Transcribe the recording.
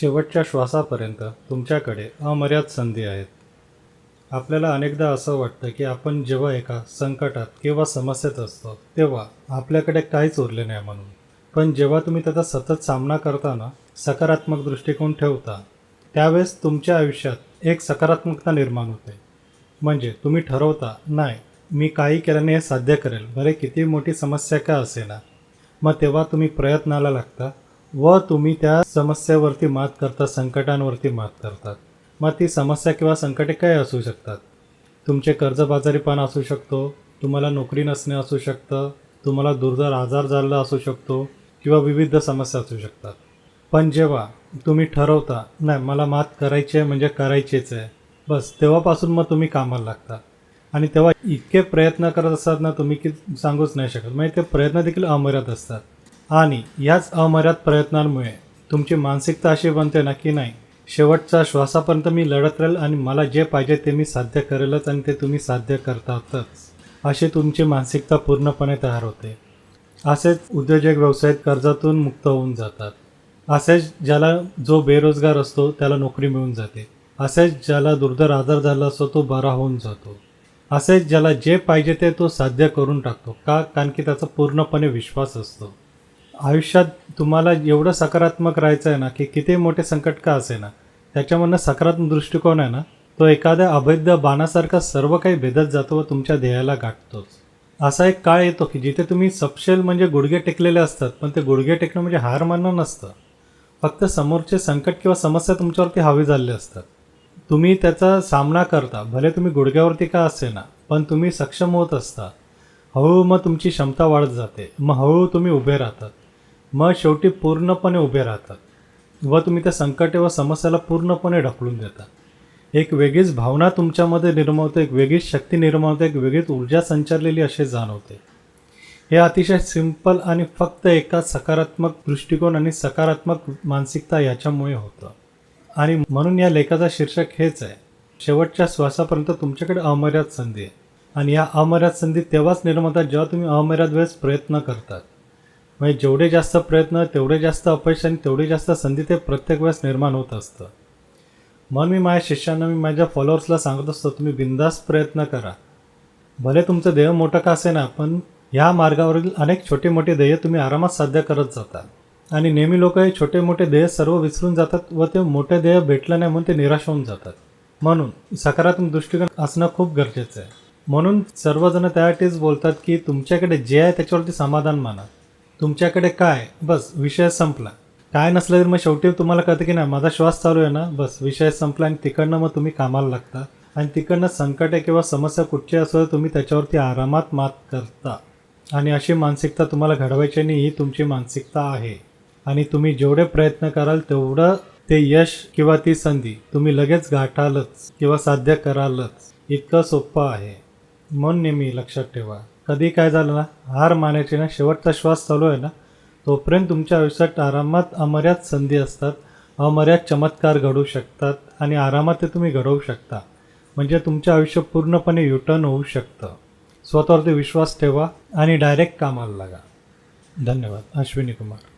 शेवटच्या श्वासापर्यंत तुमच्याकडे अमर्याद संधी आहेत. आपल्याला अनेकदा असं वाटतं की आपण जेव्हा एका संकटात किंवा समस्येत असतो तेव्हा आपल्याकडे काहीच उरले नाही म्हणून. पण जेव्हा तुम्ही त्याचा सतत सामना करताना सकारात्मक दृष्टिकोन ठेवता त्यावेळेस तुमच्या आयुष्यात एक सकारात्मकता निर्माण होते. म्हणजे तुम्ही ठरवता नाही मी काही केल्याने हे साध्य करेल. बरे किती मोठी समस्या का असेना. मग तेव्हा तुम्ही प्रयत्नाला लागता व तुम्ही त्या समस्येवरती मात करता संकटांवरती मात करतात मग ती समस्या किंवा संकटे काय असू शकतात? तुमचे कर्जबाजारीपण असू शकतो तुम्हाला नोकरी नसणे असू शकतं तुम्हाला दुर्धर आजार झालेला असू शकतो किंवा विविध समस्या असू शकतात. पण जेव्हा तुम्ही ठरवता नाही मला मात करायची आहे म्हणजे करायचीच आहे बस तेव्हापासून मग तुम्ही कामाला लागता. आणि तेव्हा इतके प्रयत्न करत असतात ना तुम्ही की सांगूच नाही शकत. म्हणजे ते प्रयत्न देखील अमर्याद असतात. आणि याच अमर्याद प्रयत्नांमुळे तुमची मानसिकता अशी बनते ना की नाही शेवटच्या श्वासापर्यंत मी लढत राहील आणि मला जे पाहिजे ते मी साध्य करेलच आणि ते तुम्ही साध्य करतातच अशी तुमची मानसिकता पूर्णपणे तयार होते. असेच उद्योजक व्यवसायात कर्जातून मुक्त होऊन जातात. असेच ज्याला जो बेरोजगार असतो त्याला नोकरी मिळून जाते. असेच ज्याला दुर्धर आजार झाला असतो तो बरा होऊन जातो. असेच ज्याला जे पाहिजे ते तो साध्य करून टाकतो का? कारण की त्याचा पूर्णपणे विश्वास असतो. आयुष्यात तुम्हाला एवढं सकारात्मक राहायचं आहे ना की किती मोठे संकट का असे ना त्याच्यामधनं सकारात्मक दृष्टिकोन आहे ना तो एखाद्या अभैद्य बाणासारखा सर्व काही भेदत जातो व तुमच्या ध्येयाला गाठतोच. असा एक काळ येतो की जिथे तुम्ही सपशेल म्हणजे गुडघे टेकलेले असतात पण ते गुडघे टेकणं म्हणजे हार मानणं नसतं. फक्त समोरचे संकट किंवा समस्या तुमच्यावरती हवी झालेले असतात. तुम्ही त्याचा सामना करता भले तुम्ही गुडघ्यावरती का असे ना पण तुम्ही सक्षम होत असता. हळूहळू मग तुमची क्षमता वाढत जाते. मग हळूहळू तुम्ही उभे राहतात. मग शेवटी पूर्णपणे उभे राहतात व तुम्ही त्या संकटे व समस्याला पूर्णपणे ढकलून देता. एक वेगळीच भावना तुमच्यामध्ये निर्माण होते एक वेगळीच शक्ती निर्माण एक वेगळीच ऊर्जा संचारलेली असे जाणवते. हे अतिशय सिंपल आणि फक्त एका सकारात्मक दृष्टिकोन आणि सकारात्मक मानसिकता याच्यामुळे होतं. आणि म्हणून या लेखाचा शीर्षक हेच आहे. शेवटच्या श्वासापर्यंत तुमच्याकडे अमर्याद संधी आहे. आणि या अमर्याद संधी तेव्हाच निर्माण जेव्हा तुम्ही अमर्याद वेळेस प्रयत्न करतात. म्हणजे जेवढे जास्त प्रयत्न तेवढे जास्त अपयश आणि तेवढी जास्त संधी ते प्रत्येक वेळेस निर्माण होत असतं. म्हणून मी माझ्या शिष्यांना मी माझ्या फॉलोअर्सला सांगत असतो तुम्ही बिंदास प्रयत्न करा. भले तुमचं ध्येय मोठं का असे ना पण ह्या मार्गावरील अनेक छोटे मोठे ध्येय तुम्ही आरामात साध्य करत जाता. आणि नेहमी लोक हे छोटे मोठे ध्येय सर्व विसरून जातात व ते मोठे ध्येय भेटलं नाही म्हणून ते निराश होऊन जातात. म्हणून सकारात्मक दृष्टिकोन असणं खूप गरजेचं आहे. म्हणून सर्वजण त्यासाठीच बोलतात की तुमच्याकडे जे आहे त्याच्यावरती समाधान माना. तुमच्याकडे काय? बस विषय संपला. काय नसलं तर मग शेवटी तुम्हाला कळतं की नाही माझा श्वास चालू आहे ना? बस विषय संपला आणि तिकडनं मग तुम्ही कामाला लागता. आणि तिकडनं संकट आहे किंवा समस्या कुठची असो तुम्ही त्याच्यावरती आरामात मात करता. आणि अशी मानसिकता तुम्हाला घडवायची आणि ही तुमची मानसिकता आहे. आणि तुम्ही जेवढे प्रयत्न कराल तेवढं ते यश किंवा ती संधी तुम्ही लगेच गाठालच किंवा साध्य करालच. इतकं सोपं आहे. मन नेहमी लक्षात ठेवा. कधी काय झालं ना हार मानायची ना शेवटचा श्वास चालू आहे ना तोपर्यंत तुमच्या आयुष्यात आरामात अमर्याद संधी असतात. अमर्याद चमत्कार घडू शकतात आणि आरामात ते तुम्ही घडवू शकता. म्हणजे तुमचं आयुष्य पूर्णपणे युटर्न होऊ शकतं. स्वतःवरती विश्वास ठेवा आणि डायरेक्ट कामाला लागा. धन्यवाद. अश्विनी कुमार.